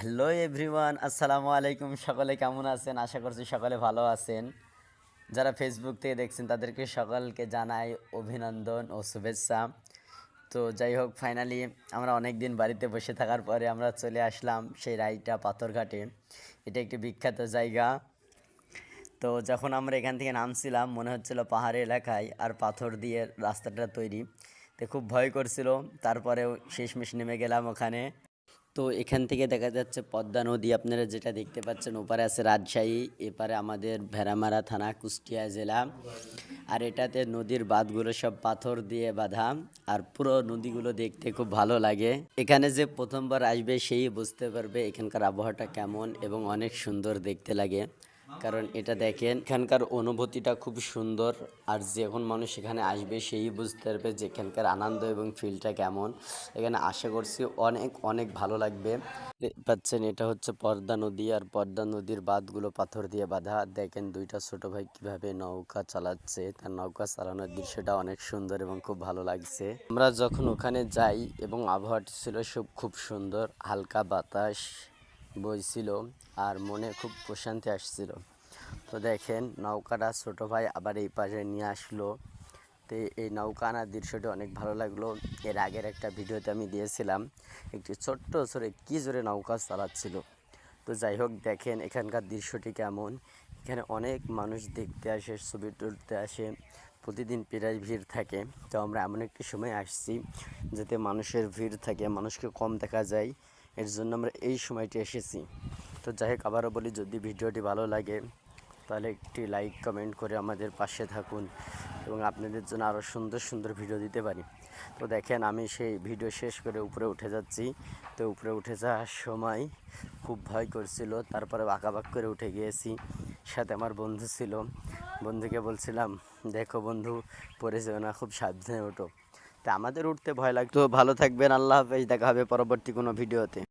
Hello everyone, আসসালামু আলাইকুম। সকলে কেমন আছেন? আশা করছি সকলে ভালো আছেন। যারা ফেসবুক থেকে দেখছেন, তাদেরকে সকলকে জানাই অভিনন্দন ও শুভেচ্ছা। তো যাই হোক ফাইনালি আমরা অনেক দিন বাড়িতে বসে থাকার পরে আমরা চলে আসলাম সেই রাইটা পাথরঘাটে। এটা একটি বিখ্যাত জায়গা। তো যখন আমরা এখান থেকে নামছিলাম, মনে হচ্ছিল পাহাড়ি এলাকায় আর পাথর দিয়ে রাস্তাটা তৈরি। তো খুব ভয় করছিল। তারপরেও শেষমেশ নেমে গেলাম ওখানে। তো এখান থেকে দেখা যাচ্ছে পদ্মা নদী, আপনারা যেটা দেখতে পাচ্ছেন, ওপারে আছে রাজশাহী, এপারে আমাদের ভেড়ামারা থানা, কুষ্টিয়া জেলা। আর এটাতে নদীর বাঁধগুলো সব পাথর দিয়ে বাঁধা, আর পুরো নদীগুলো দেখতে খুব ভালো লাগে। এখানে যে প্রথমবার আসবে, সেই বুঝতে পারবে এখানকার আবহাওয়াটা কেমন এবং অনেক সুন্দর দেখতে লাগে। কারণ এটা দেখেন, এখানকার অনুভূতিটা খুব সুন্দর। আর যখন মানুষ এখানে আসবে, সেই বুঝতে পারবে যে এখানকার আনন্দ এবং ফিলটা কেমন। এখানে আশা করছি অনেক অনেক ভালো লাগবে। পাচ্ছেন, এটা হচ্ছে পদ্মা নদী। আর পদ্মা নদীর বাঁধগুলো পাথর দিয়ে বাঁধা। দেখেন, দুইটা ছোট ভাই কীভাবে নৌকা চালাচ্ছে। তার নৌকা চালানোর দৃশ্যটা অনেক সুন্দর এবং খুব ভালো লাগছে। আমরা যখন ওখানে যাই এবং আবহাওয়াটা ছিল সব খুব সুন্দর। হালকা বাতাস। বইছিল আর মনে খুব প্রশান্তি আসছিল। তো দেখেন নৌকাটা ছোট ভাই আবার এই পাশে নিয়ে আসলো। তো এই নৌকা আনার দৃশ্যটি অনেক ভালো লাগল। এর আগের একটা ভিডিওতে আমি দিয়েছিলাম, একটি ছোট্ট ছোট কি জোরে নৌকা চালাচ্ছিল। তো যাই হোক, দেখেন এখানকার দৃশ্যটি কেমন। এখানে অনেক মানুষ দেখতে আসে, ছবি তুলতে আসে, প্রতিদিন প্রায় ভিড় থাকে। তো আমরা এমন একটি সময় আসছি যাতে মানুষের ভিড় থাকে, মানুষকে কম দেখা যায়। এর জন্য আমরা এই সময়টি এসেছি। তো যাই হোক আবারও বলি, যদি ভিডিওটি ভালো লাগে, তাহলে একটি লাইক, কমেন্ট করে আমাদের পাশে থাকুন এবং আপনাদের জন্য আরও সুন্দর সুন্দর ভিডিও দিতে পারি। তো দেখেন, আমি সেই ভিডিও শেষ করে উপরে উঠে যাচ্ছি। তো উপরে উঠে যাওয়ার সময় খুব ভয় করছিল, তারপরে বাঁকাবাক করে উঠে গিয়েছি। সাথে আমার বন্ধু ছিল। বন্ধুকে বলছিলাম, দেখো বন্ধু, পড়ে যেও না, খুব সাবধানে ওঠো। তা আমাদের উঠতে ভয় লাগতো। ভালো থাকবেন, আল্লাহ হাফেজ, দেখা হবে পরবর্তী কোনো ভিডিওতে।